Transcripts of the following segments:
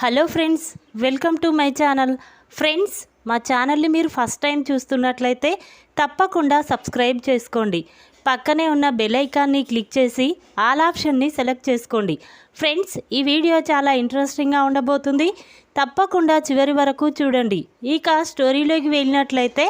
Hello friends welcome to my channel. Friends మా ఛానల్ని మీరు ఫస్ట్ టైం చూస్తున్నట్లయితే తప్పకుండా సబ్స్క్రైబ్ చేసుకోండి. పక్కనే ఉన్న బెల్ ఐకాన్ని క్లిక్ చేసి ఆల్ ఆప్షన్ని సెలెక్ట్ చేసుకోండి. ఫ్రెండ్స్ ఈ వీడియో చాలా ఇంట్రెస్టింగ్గా ఉండబోతుంది. తప్పకుండా చివరి వరకు చూడండి. ఇక స్టోరీలోకి వెళ్ళినట్లయితే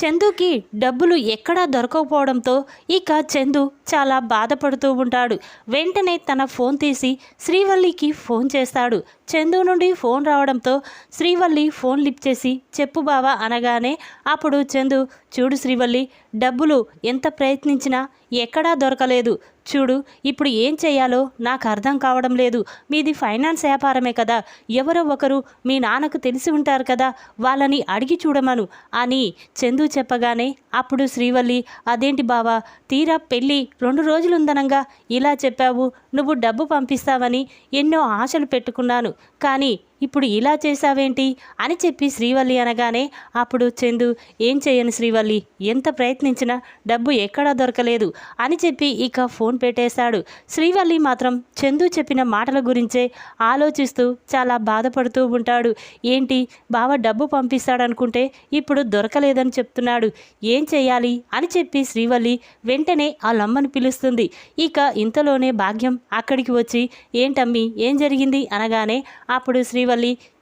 చందుకి డబ్బులు ఎక్కడా దొరకకపోవడంతో ఇక చందు చాలా బాధపడుతూ ఉంటాడు. వెంటనే తన ఫోన్ తీసి శ్రీవల్లికి ఫోన్ చేస్తాడు. చందు నుండి ఫోన్ రావడంతో శ్రీవల్లి ఫోన్ లిప్ చేసి చెప్పు బావా అనగానే అప్పుడు చందు చూడు శ్రీవల్లి డబ్బులు ఎంత ప్రయత్నించినా ఎక్కడా దొరకలేదు. చూడు ఇప్పుడు ఏం చేయాలో నాకు అర్థం కావడం లేదు. మీది ఫైనాన్స్ వ్యాపారమే కదా. ఎవరో ఒకరు మీ నాన్నకు తెలిసి ఉంటారు కదా. వాళ్ళని అడిగి చూడమను అని చందు చెప్పగానే అప్పుడు శ్రీవల్లి అదేంటి బావా తీరా పెళ్ళి రెండు రోజులుందనంగా ఇలా చెప్పావు నువ్వు డబ్బు పంపిస్తావని ఎన్నో ఆశలు పెట్టుకున్నాను. కానీ ఇప్పుడు ఇలా చేశావేంటి అని చెప్పి శ్రీవల్లి అనగానే అప్పుడు చందు ఏం చేయను శ్రీవల్లి? ఎంత ప్రయత్నించినా డబ్బు ఎక్కడా దొరకలేదు అని చెప్పి ఇక ఫోన్ పెట్టేశాడు. శ్రీవల్లి మాత్రం చందు చెప్పిన మాటల గురించే ఆలోచిస్తూ చాలా బాధపడుతూ ఉంటాడు. ఏంటి? బావ డబ్బు పంపిస్తాడనుకుంటే ఇప్పుడు దొరకలేదని చెప్తున్నాడు. ఏం చేయాలి? అని చెప్పి శ్రీవల్లి వెంటనే ఆ లమ్మను పిలుస్తుంది. ఇక ఇంతలోనే భాగ్యం అక్కడికి వచ్చి ఏంటమ్మి? ఏం జరిగింది? అనగానే అప్పుడు శ్రీవల్లి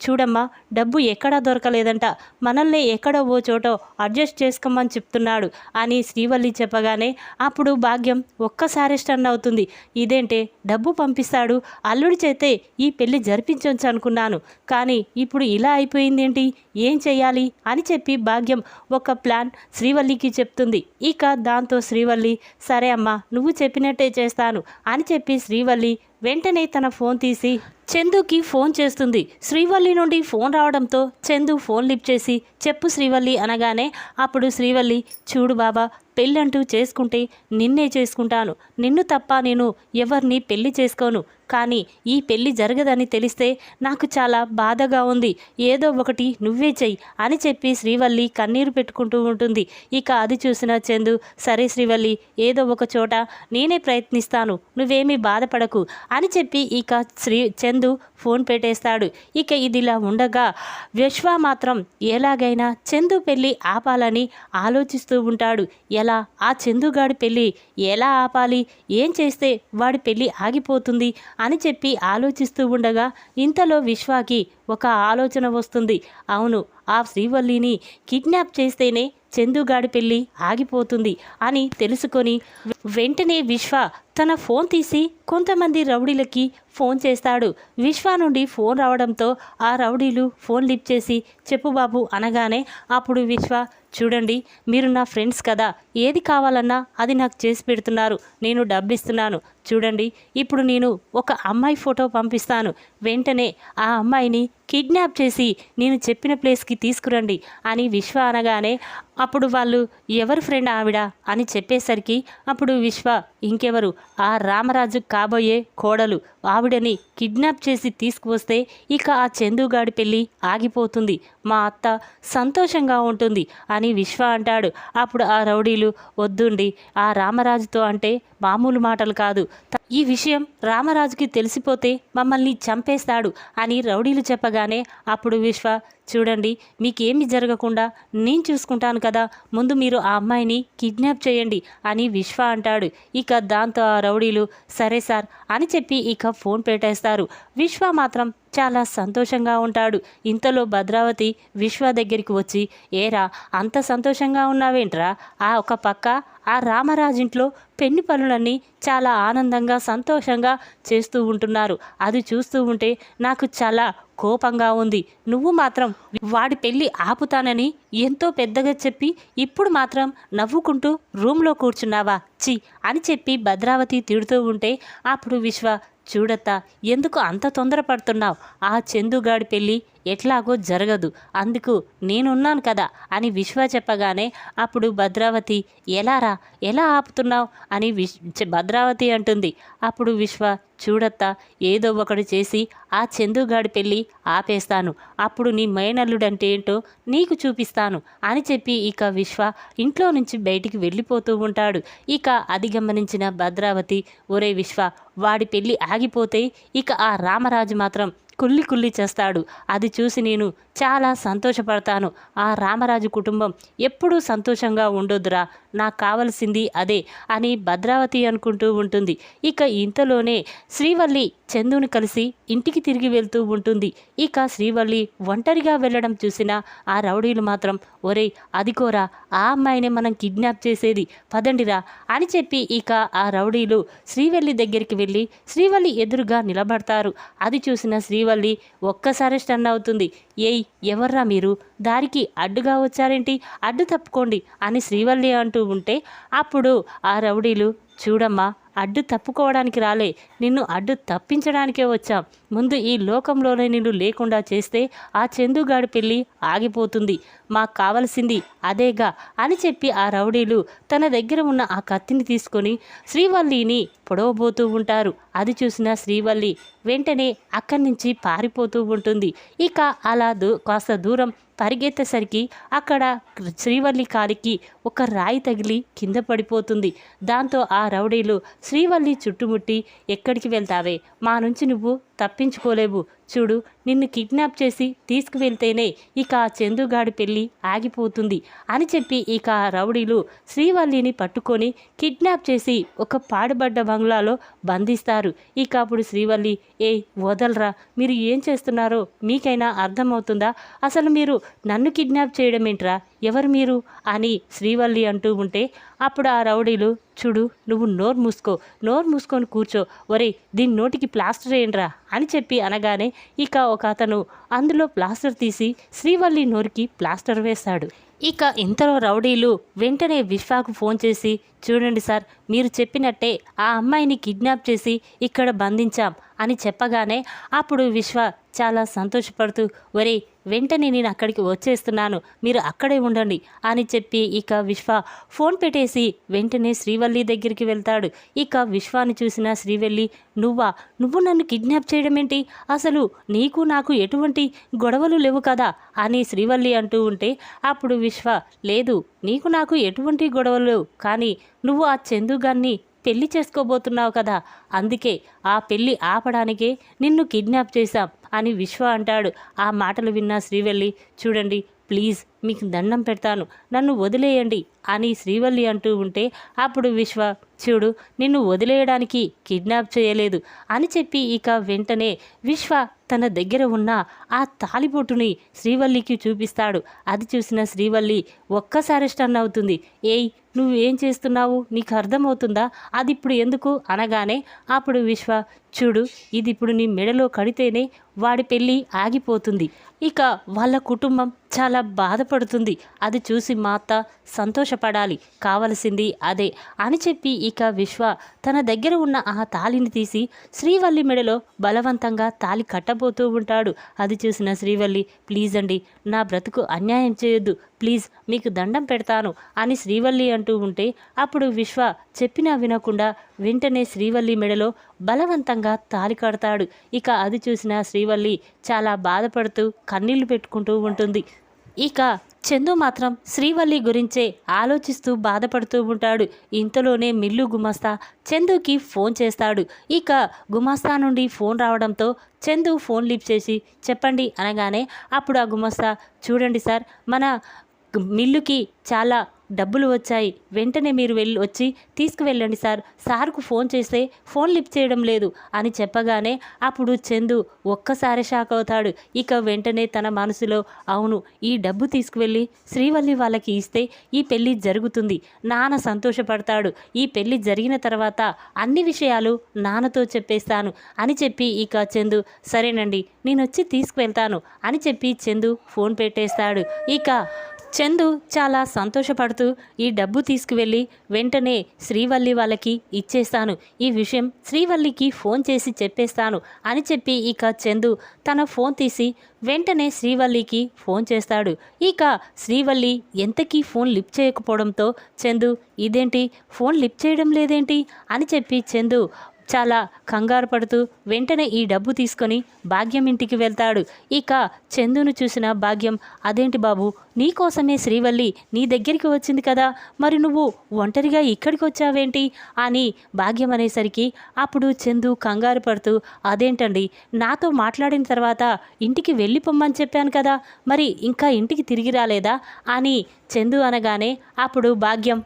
చూడమ్మా డబ్బు ఎక్కడా దొరకలేదంట. మనల్ని ఎక్కడో ఓ చోటో అడ్జస్ట్ చేసుకోమని చెప్తున్నాడు అని శ్రీవల్లి చెప్పగానే అప్పుడు భాగ్యం ఒక్కసారి స్టన్ అవుతుంది. ఇదేంటే డబ్బు పంపిస్తాడు అల్లుడి చేతే ఈ పెళ్ళి జరిపించవచ్చు అనుకున్నాను. కానీ ఇప్పుడు ఇలా అయిపోయిందేంటి? ఏం చేయాలి అని చెప్పి భాగ్యం ఒక ప్లాన్ శ్రీవల్లికి చెప్తుంది. ఇక దాంతో శ్రీవల్లి సరే అమ్మా నువ్వు చెప్పినట్టే చేస్తాను అని చెప్పి శ్రీవల్లి వెంటనే తన ఫోన్ తీసి చందుకి ఫోన్ చేస్తుంది. శ్రీవల్లి నుండి ఫోన్ రావడంతో చందు ఫోన్ లిఫ్ట్ చేసి చెప్పు శ్రీవల్లి అనగానే అప్పుడు శ్రీవల్లి చూడు బాబా పెళ్ళంటూ చేసుకుంటే నిన్నే చేసుకుంటాను. నిన్ను తప్ప నేను ఎవరిని పెళ్ళి చేసుకోను. కానీ ఈ పెళ్ళి జరగదని తెలిస్తే నాకు చాలా బాధగా ఉంది. ఏదో ఒకటి నువ్వే చెయ్యి అని చెప్పి శ్రీవల్లి కన్నీరు పెట్టుకుంటూ ఉంటుంది. ఇక అది చూసిన చందు సరే శ్రీవల్లి ఏదో ఒక చోట నేనే ప్రయత్నిస్తాను నువ్వేమీ బాధపడకు అని చెప్పి ఇక శ్రీ చందు ఫోన్ పెట్టేస్తాడు. ఇక ఇదిలా ఉండగా విశ్వ మాత్రం ఎలాగైనా చందు పెళ్ళి ఆపాలని ఆలోచిస్తూ ఉంటాడు. ఎలా? ఆ చందుగాడి పెళ్ళి ఎలా ఆపాలి? ఏం చేస్తే వాడి పెళ్ళి ఆగిపోతుంది? అని చెప్పి ఆలోచిస్తూ ఉండగా ఇంతలో విశ్వాకి ఒక ఆలోచన వస్తుంది. అవును ఆ శ్రీవల్లిని కిడ్నాప్ చేస్తేనే చందుగాడి పెళ్ళి ఆగిపోతుంది అని తెలుసుకొని వెంటనే విశ్వ తన ఫోన్ తీసి కొంతమంది రౌడీలకి ఫోన్ చేస్తాడు. విశ్వ నుండి ఫోన్ రావడంతో ఆ రౌడీలు ఫోన్ లిఫ్ట్ చేసి చెప్పు బాబు అనగానే అప్పుడు విశ్వ చూడండి మీరు నా ఫ్రెండ్స్ కదా ఏది కావాలన్నా అది నాకు చేసి పెడుతున్నారు నేను డబ్బిస్తున్నాను. చూడండి ఇప్పుడు నేను ఒక అమ్మాయి ఫోటో పంపిస్తాను. వెంటనే ఆ అమ్మాయిని కిడ్నాప్ చేసి నేను చెప్పిన ప్లేస్కి తీసుకురండి అని విశ్వ అనగానే అప్పుడు వాళ్ళు ఎవరు ఫ్రెండ్ ఆవిడ? అని చెప్పేసరికి అప్పుడు విశ్వ ఇంకెవరు? ఆ రామరాజు కాబోయే కోడలు. ఆవిడని కిడ్నాప్ చేసి తీసుకువస్తే ఇక ఆ చందుగాడి పెళ్ళి ఆగిపోతుంది. మా అత్త సంతోషంగా ఉంటుంది అని విశ్వ అంటాడు. అప్పుడు ఆ రౌడీలు వద్దుండి ఆ రామరాజుతో అంటే మామూలు మాటలు కాదు. ఈ విషయం రామరాజుకి తెలిసిపోతే మమ్మల్ని చంపేస్తాడు అని రౌడీలు చెప్పగానే అప్పుడు విశ్వ చూడండి మీకేమి జరగకుండా నేను చూసుకుంటాను కదా కదా ముందు మీరు ఆ అమ్మాయిని కిడ్నాప్ చేయండి అని విశ్వ అంటాడు. ఇక దాంతో ఆ రౌడీలు సరే సార్ అని చెప్పి ఇక ఫోన్ పెట్టేస్తారు. విశ్వ మాత్రం చాలా సంతోషంగా ఉంటాడు. ఇంతలో భద్రావతి విశ్వ దగ్గరికి వచ్చి ఏరా అంత సంతోషంగా ఉన్నావేంట్రా? ఆ ఒక పక్క ఆ రామరాజింట్లో పెళ్ళి పనులన్నీ చాలా ఆనందంగా సంతోషంగా చేస్తూ ఉంటున్నారు. అది చూస్తూ ఉంటే నాకు చాలా కోపంగా ఉంది. నువ్వు మాత్రం వాడి పెళ్ళి ఆపుతానని ఎంతో పెద్దగా చెప్పి ఇప్పుడు మాత్రం నవ్వుకుంటూ రూమ్లో కూర్చున్నావా? చి అని చెప్పి భద్రావతి తిడుతూ ఉంటే అప్పుడు విశ్వ చూడత్తా ఎందుకు అంత తొందరపడుతున్నావు? ఆ చందుగాడి పెళ్ళి ఎట్లాగో జరగదు. అందుకు నేనున్నాను కదా అని విశ్వ చెప్పగానే అప్పుడు భద్రావతి ఎలారా ఎలా ఆపుతున్నావు? అని విశ్ భద్రావతి అంటుంది. అప్పుడు విశ్వ చూడత్తా ఏదో ఒకటి చేసి ఆ చందుగాడి పెళ్ళి ఆపేస్తాను. అప్పుడు నీ మైనల్లుడంటే ఏంటో నీకు చూపిస్తాను అని చెప్పి ఇక విశ్వ ఇంట్లో నుంచి బయటికి వెళ్ళిపోతూ ఉంటాడు. ఇక అది గమనించిన భద్రావతి ఒరే విశ్వ వాడి పెళ్ళి ఆగిపోతే ఇక ఆ రామరాజు మాత్రం కుల్లి కుల్లి చేస్తాడు. అది చూసి నేను చాలా సంతోషపడతాను. ఆ రామరాజు కుటుంబం ఎప్పుడూ సంతోషంగా ఉండొద్దురా. నాకు కావలసింది అదే అని భద్రావతి అనుకుంటూ ఉంటుంది. ఇక ఇంతలోనే శ్రీవల్లి చందుని కలిసి ఇంటికి తిరిగి వెళ్తూ ఉంటుంది. ఇక శ్రీవల్లి ఒంటరిగా వెళ్ళడం చూసిన ఆ రౌడీలు మాత్రం ఒరే అదికోరా ఆ అమ్మాయిని మనం కిడ్నాప్ చేసేది. పదండిరా అని చెప్పి ఇక ఆ రౌడీలు శ్రీవల్లి దగ్గరికి వెళ్ళి శ్రీవల్లి ఎదురుగా నిలబడతారు. అది చూసిన శ్రీవల్లి ఒక్కసారి స్టన్ అవుతుంది. ఏయ్ ఎవర్రా మీరు? దారికి అడ్డుగా వచ్చారేంటి? అడ్డు తప్పుకోండి అని శ్రీవల్లి అంటూ ఉంటే అప్పుడు ఆ రౌడీలు చూడమ్మా అడ్డు తప్పుకోవడానికి రాలే నిన్ను అడ్డు తప్పించడానికే వచ్చాం. ముందు ఈ లోకంలోనే నిన్ను లేకుండా చేస్తే ఆ చందుగాడి పెళ్ళి ఆగిపోతుంది. మాకు కావలసింది అదేగా అని చెప్పి ఆ రౌడీలు తన దగ్గర ఉన్న ఆ కత్తిని తీసుకొని శ్రీవల్లిని పొడవబోతూ ఉంటారు. అది చూసిన శ్రీవల్లి వెంటనే అక్కడి నుంచి పారిపోతూ ఉంటుంది. ఇక అలా దూ కాస్త దూరం పరిగెత్తేసరికి అక్కడ శ్రీవల్లి కాలికి ఒక రాయి తగిలి కింద పడిపోతుంది. దాంతో ఆ రౌడీలు శ్రీవల్లి చుట్టుముట్టి ఎక్కడికి వెళ్తావే? మా నుంచి నువ్వు తప్పించుకోలేవు. చూడు నిన్ను కిడ్నాప్ చేసి తీసుకువెళ్తేనే ఇక ఆ చందుగాడి పెళ్ళి ఆగిపోతుంది అని చెప్పి ఇక రౌడీలు శ్రీవల్లిని పట్టుకొని కిడ్నాప్ చేసి ఒక పాడుబడ్డ బంగ్లాలో బంధిస్తారు. ఇక అప్పుడు శ్రీవల్లి ఏ వదలరా మీరు ఏం చేస్తున్నారో మీకైనా అర్థమవుతుందా? అసలు మీరు నన్ను కిడ్నాప్ చేయడం ఏంట్రా ఎవరు మీరు? అని శ్రీవల్లి అంటూ ఉంటే అప్పుడు ఆ రౌడీలు చూడు నువ్వు నోరు మూసుకో నోరు మూసుకొని కూర్చో ఒరే దీని నోటికి ప్లాస్టర్ వేయండిరా అని చెప్పి అనగానే ఇక ఒక అతను అందులో ప్లాస్టర్ తీసి శ్రీవల్లి నోరుకి ప్లాస్టర్ వేశాడు. ఇక ఇంతలో రౌడీలు వెంటనే విశ్వాకు ఫోన్ చేసి చూడండి సార్ మీరు చెప్పినట్టే ఆ అమ్మాయిని కిడ్నాప్ చేసి ఇక్కడ బంధించాం అని చెప్పగానే అప్పుడు విశ్వ చాలా సంతోషపడుతూ ఒరే వెంటనే నేను అక్కడికి వచ్చేస్తున్నాను. మీరు అక్కడే ఉండండి అని చెప్పి ఇక విశ్వ ఫోన్ పెట్టేసి వెంటనే శ్రీవల్లి దగ్గరికి వెళ్తాడు. ఇక విశ్వాన్ని చూసిన శ్రీవల్లి నువ్వా? నువ్వు నన్ను కిడ్నాప్ చేయడం ఏంటి అసలు నీకు నాకు ఎటువంటి గొడవలు లేవు కదా? అని శ్రీవల్లి అంటూ ఉంటే అప్పుడు విశ్వ లేదు నీకు నాకు ఎటువంటి గొడవలు లేవు. కానీ నువ్వు ఆ చందుగాన్ని పెళ్ళి చేసుకోబోతున్నావు కదా. అందుకే ఆ పెళ్ళి ఆపడానికే నిన్ను కిడ్నాప్ చేశాం. అని విశ్వ అంటాడు. ఆ మాటలు విన్న శ్రీవల్లి చూడండి ప్లీజ్ మీకు దండం పెడతాను. నన్ను వదిలేయండి అని శ్రీవల్లి అంటూ ఉంటే అప్పుడు విశ్వ చూడు నిన్ను వదిలేయడానికి కిడ్నాప్ చేయలేదు అని చెప్పి ఇక వెంటనే విశ్వ తన దగ్గర ఉన్న ఆ తాలిబొట్టుని శ్రీవల్లికి చూపిస్తాడు. అది చూసిన శ్రీవల్లి ఒక్కసారి స్టన్ అవుతుంది. ఏయ్ నువ్వు ఏం చేస్తున్నావు? నీకు అర్థమవుతుందా? అది ఇప్పుడు ఎందుకు? అనగానే అప్పుడు విశ్వ చూడు ఇది ఇప్పుడు నీ మెడలో కడితేనే వాడి పెళ్ళి ఆగిపోతుంది. ఇక వాళ్ళ కుటుంబం చాలా బాధపడుతుంది. అది చూసి మా అత్త సంతోషపడాలి. కావలసింది అదే అని చెప్పి ఇక విశ్వ తన దగ్గర ఉన్న ఆ తాలిని తీసి శ్రీవల్లి మెడలో బలవంతంగా తాలి కట్టబోతూ ఉంటాడు. అది చూసిన శ్రీవల్లి ప్లీజ్ అండి నా బ్రతుకు అన్యాయం చేయొద్దు. ప్లీజ్ మీకు దండం పెడతాను అని శ్రీవల్లి అంటూ ఉంటే అప్పుడు విశ్వ చెప్పినా వినకుండా వెంటనే శ్రీవల్లి మెడలో బలవంతంగా తాలి కడతాడు. ఇక అది చూసిన శ్రీవల్లి చాలా బాధపడుతూ కన్నీళ్ళు పెట్టుకుంటూ ఉంటుంది. ఇక చందు మాత్రం శ్రీవల్లి గురించే ఆలోచిస్తూ బాధపడుతూ ఉంటాడు. ఇంతలోనే మిల్లు గుమస్తా చందుకి ఫోన్ చేస్తాడు. ఇక గుమాస్తా నుండి ఫోన్ రావడంతో చందు ఫోన్ లిఫ్ట్ చేసి చెప్పండి అనగానే అప్పుడు ఆ గుమస్తా చూడండి సార్ మన మిల్లుకి చాలా డబ్బులు వచ్చాయి. వెంటనే మీరు వెళ్ళి వచ్చి తీసుకువెళ్ళండి సార్. సార్కు ఫోన్ చేస్తే ఫోన్ లిఫ్ట్ చేయడం లేదు అని చెప్పగానే అప్పుడు చందు ఒక్కసారి షాక్ అవుతాడు. ఇక వెంటనే తన మనసులో అవును ఈ డబ్బు తీసుకువెళ్ళి శ్రీవల్లి వాళ్ళకి ఇస్తే ఈ పెళ్ళి జరుగుతుంది. నాన్న సంతోషపడతాడు. ఈ పెళ్ళి జరిగిన తర్వాత అన్ని విషయాలు నాన్నతో చెప్పేస్తాను అని చెప్పి ఇక చందు సరేనండి నేను వచ్చి తీసుకువెళ్తాను అని చెప్పి చందు ఫోన్ పెట్టేస్తాడు. ఇక చందు చాలా సంతోషపడుతూ ఈ డబ్బు తీసుకువెళ్ళి వెంటనే శ్రీవల్లి వాళ్ళకి ఇచ్చేస్తాను. ఈ విషయం శ్రీవల్లికి ఫోన్ చేసి చెప్పేస్తాను అని చెప్పి ఇక చందు తన ఫోన్ తీసి వెంటనే శ్రీవల్లికి ఫోన్ చేస్తాడు. ఇక శ్రీవల్లి ఎంతకీ ఫోన్ లిఫ్ట్ చేయకపోవడంతో చందు ఇదేంటి? ఫోన్ లిఫ్ట్ చేయడం లేదేంటి? అని చెప్పి చందు చాలా కంగారు పడుతూ వెంటనే ఈ డబ్బు తీసుకొని భాగ్యం ఇంటికి వెళ్తాడు. ఇక చందును చూసిన భాగ్యం అదేంటి బాబు నీకోసమే శ్రీవల్లి నీ దగ్గరికి వచ్చింది కదా మరి నువ్వు ఒంటరిగా ఇక్కడికి వచ్చావేంటి? అని భాగ్యం అనేసరికి అప్పుడు చందు కంగారు పడుతూ అదేంటండి నాతో మాట్లాడిన తర్వాత ఇంటికి వెళ్ళిపోమ్మని చెప్పాను కదా మరి ఇంకా ఇంటికి తిరిగి రాలేదా? అని చందు అనగానే అప్పుడు భాగ్యం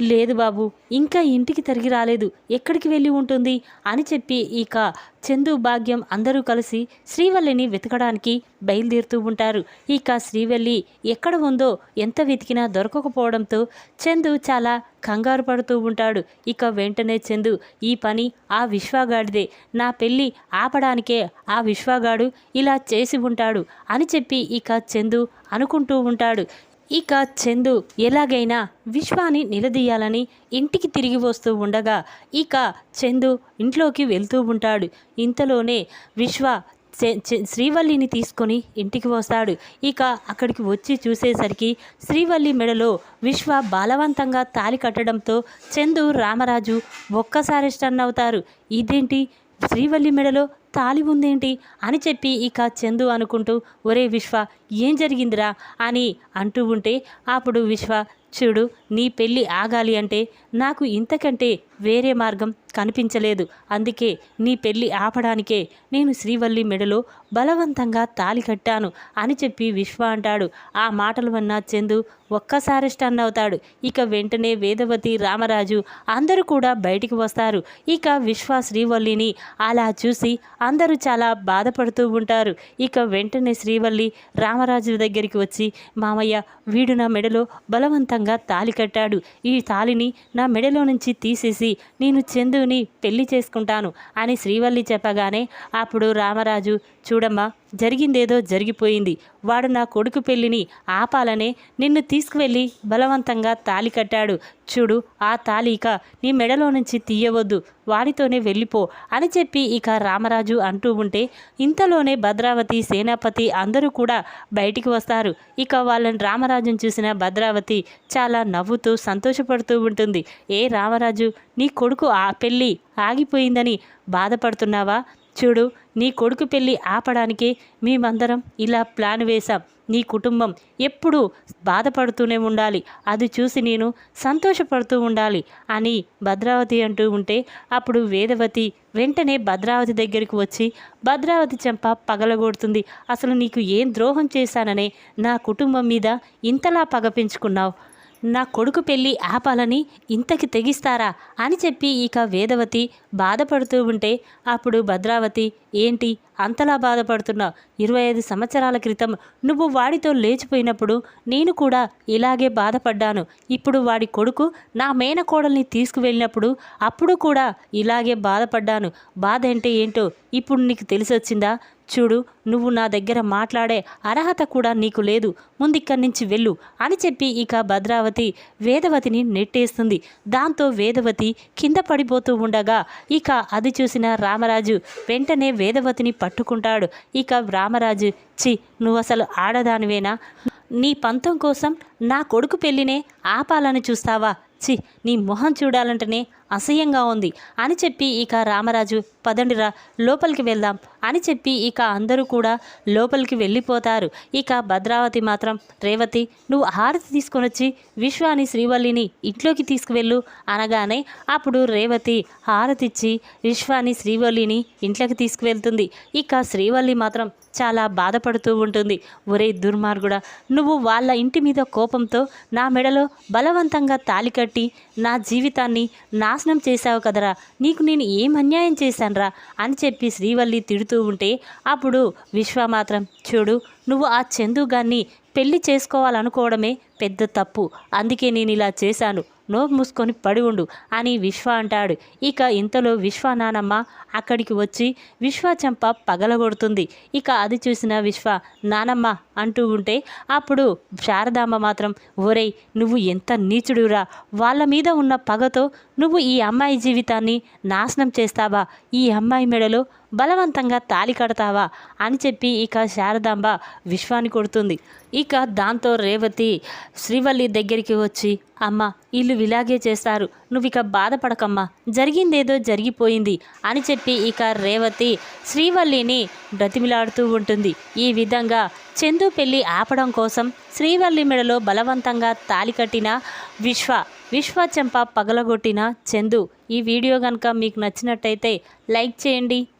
లేదు బాబు ఇంకా ఇంటికి తిరిగి రాలేదు. ఎక్కడికి వెళ్ళి ఉంటుంది? అని చెప్పి ఇక చందు భాగ్యం అందరూ కలిసి శ్రీవల్లిని వెతకడానికి బయలుదేరుతూ ఉంటారు. ఇక శ్రీవల్లి ఎక్కడ ఉందో ఎంత వెతికినా దొరకకపోవడంతో చందు చాలా కంగారు పడుతూ ఉంటాడు. ఇక వెంటనే చందు ఈ పని ఆ విశ్వాగాడిదే. నా పెళ్ళి ఆపడానికే ఆ విశ్వాగాడు ఇలా చేసి ఉంటాడు అని చెప్పి ఇక చందు అనుకుంటూ ఉంటాడు. ఇక చందు ఎలాగైనా విశ్వాని నిలదీయాలని ఇంటికి తిరిగి వస్తూ ఉండగా ఇక చందు ఇంట్లోకి వెళ్తూ ఉంటాడు. ఇంతలోనే విశ్వ చె- శ్రీవల్లిని తీసుకొని ఇంటికి వస్తాడు. ఇక అక్కడికి వచ్చి చూసేసరికి శ్రీవల్లి మెడలో విశ్వ బలవంతంగా తాలి కట్టడంతో చందు రామరాజు ఒక్కసారి స్టన్ అవుతారు. ఇదేంటి? శ్రీవల్లి మెడలో తాలి ఉందేంటి అని చెప్పి ఇక చందు అనుకుంటూ ఒరే విశ్వ ఏం జరిగిందిరా? అని అంటూ ఉంటే అప్పుడు విశ్వ చూడు నీ పెళ్ళి ఆగాలి అంటే నాకు ఇంతకంటే వేరే మార్గం కనిపించలేదు. అందుకే నీ పెళ్ళి ఆపడానికే నేను శ్రీవల్లి మెడలో బలవంతంగా తాలి కట్టాను అని చెప్పి విశ్వ అంటాడు. ఆ మాటలు వన్న చందు ఒక్కసారి స్టన్ అవుతాడు. ఇక వెంటనే వేదవతి రామరాజు అందరూ కూడా బయటికి వస్తారు. ఇక విశ్వ శ్రీవల్లిని అలా చూసి అందరూ చాలా బాధపడుతూ ఉంటారు. ఇక వెంటనే శ్రీవల్లి రామరాజు దగ్గరికి వచ్చి మామయ్య వీడు నా మెడలో బలవంతంగా తాలి కట్టాడు. ఈ తాలిని నా మెడలో నుంచి తీసేసి నేను చందుని పెళ్ళి చేసుకుంటాను అని శ్రీవల్లి చెప్పగానే అప్పుడు రామరాజు చూడమ్మా జరిగిందేదో జరిగిపోయింది. వాడు నా కొడుకు పెళ్ళిని ఆపాలనే నిన్ను తీసుకువెళ్ళి బలవంతంగా తాలి కట్టాడు. చూడు ఆ తాలి ఇక నీ మెడలో నుంచి తీయవద్దు. వాడితోనే వెళ్ళిపో అని చెప్పి ఇక రామరాజు అంటూ ఉంటే ఇంతలోనే భద్రావతి సేనాపతి అందరూ కూడా బయటికి వస్తారు. ఇక వాళ్ళని రామరాజును చూసిన భద్రావతి చాలా నవ్వుతూ సంతోషపడుతూ ఉంటుంది. ఏ రామరాజు నీ కొడుకు ఆ పెళ్ళి ఆగిపోయిందని బాధపడుతున్నావా? చూడు నీ కొడుకు పెళ్ళి ఆపడానికే మేమందరం ఇలా ప్లాన్ వేశాం. నీ కుటుంబం ఎప్పుడూ బాధపడుతూనే ఉండాలి. అది చూసి నేను సంతోషపడుతూ ఉండాలి అని భద్రావతి అంటూ ఉంటే అప్పుడు వేదవతి వెంటనే భద్రావతి దగ్గరికి వచ్చి భద్రావతి చెంప పగలగొడుతుంది. అసలు నీకు ఏం ద్రోహం చేశాననే నా కుటుంబం మీద ఇంతలా పగ పెంచుకున్నావు? నా కొడుకు పెళ్ళి ఆపాలని ఇంతకి తెగిస్తారా అని చెప్పి ఇక వేదవతి బాధపడుతూ ఉంటే అప్పుడు భద్రావతి ఏంటి అంతలా బాధపడుతున్నావు? ఇరవై ఐదు సంవత్సరాల క్రితం నువ్వు వాడితో లేచిపోయినప్పుడు నేను కూడా ఇలాగే బాధపడ్డాను. ఇప్పుడు వాడి కొడుకు నా మేనకోడల్ని తీసుకువెళ్ళినప్పుడు అప్పుడు కూడా ఇలాగే బాధపడ్డాను. బాధ అంటే ఏంటో ఇప్పుడు నీకు తెలిసొచ్చిందా? చూడు నువ్వు నా దగ్గర మాట్లాడే అర్హత కూడా నీకు లేదు. ముందిక్కడి నుంచి వెళ్ళు అని చెప్పి ఇక భద్రావతి వేదవతిని నెట్టేస్తుంది. దాంతో వేదవతి కింద పడిపోతూ ఉండగా ఇక అది చూసిన రామరాజు వెంటనే వేదవతిని పట్టుకుంటాడు. ఇక రామరాజు చి నువ్వు అసలు ఆడదానివేనా? నీ పంతం కోసం నా కొడుకు పెళ్ళినే ఆపాలని చూస్తావా? చి నీ మొహం చూడాలంటేనే అసహ్యంగా ఉంది. అని చెప్పి ఇక రామరాజు పదండిరా లోపలికి వెళ్దాం అని చెప్పి ఇక అందరూ కూడా లోపలికి వెళ్ళిపోతారు. ఇక భద్రావతి మాత్రం రేవతి నువ్వు హారతి తీసుకొని వచ్చి విశ్వాని శ్రీవల్లిని ఇంట్లోకి తీసుకువెళ్ళు అనగానే అప్పుడు రేవతి హారతిచ్చి విశ్వాని శ్రీవల్లిని ఇంట్లోకి తీసుకువెళ్తుంది. ఇక శ్రీవల్లి మాత్రం చాలా బాధపడుతూ ఉంటుంది. ఒరే దుర్మార్గుడా నువ్వు వాళ్ళ ఇంటి మీద కోపంతో నా మెడలో బలవంతంగా తాలి కట్టి నా జీవితాన్ని నా నాశనం చేశావు కదరా. నీకు నేను ఏం అన్యాయం చేశానురా అని చెప్పి శ్రీవల్లి తిడుతూ ఉంటే అప్పుడు విశ్వ మాత్రం చూడు నువ్వు ఆ చందుగాన్ని పెళ్ళి చేసుకోవాలనుకోవడమే పెద్ద తప్పు. అందుకే నేను ఇలా చేశాను. నోరు మూసుకొని పడి ఉండు అని విశ్వ అంటాడు. ఇక ఇంతలో విశ్వ నానమ్మ అక్కడికి వచ్చి విశ్వ చెంప పగలగొడుతుంది. ఇక అది చూసిన విశ్వ నానమ్మ అంటూ ఉంటే అప్పుడు శారదామ్మ మాత్రం ఒరేయ్ నువ్వు ఎంత నీచుడురా. వాళ్ళ మీద ఉన్న పగతో నువ్వు ఈ అమ్మాయి జీవితాన్ని నాశనం చేస్తావా? ఈ అమ్మాయి మెడలో బలవంతంగా తాలి కడతావా అని చెప్పి ఇక శారదాంబ విశ్వాన్ని కొడుతుంది. ఇక దాంతో రేవతి శ్రీవల్లి దగ్గరికి వచ్చి అమ్మ ఇల్లు ఇలాగే చేస్తారు. నువ్వు ఇక బాధపడకమ్మా. జరిగిందేదో జరిగిపోయింది అని చెప్పి ఇక రేవతి శ్రీవల్లిని బ్రతిమిలాడుతూ ఉంటుంది. ఈ విధంగా చందు పెళ్ళి ఆపడం కోసం శ్రీవల్లి మెడలో బలవంతంగా తాలి కట్టిన విశ్వ విశ్వ చెంప పగలగొట్టిన చందు. ఈ వీడియో కనుక మీకు నచ్చినట్టయితే లైక్ చేయండి.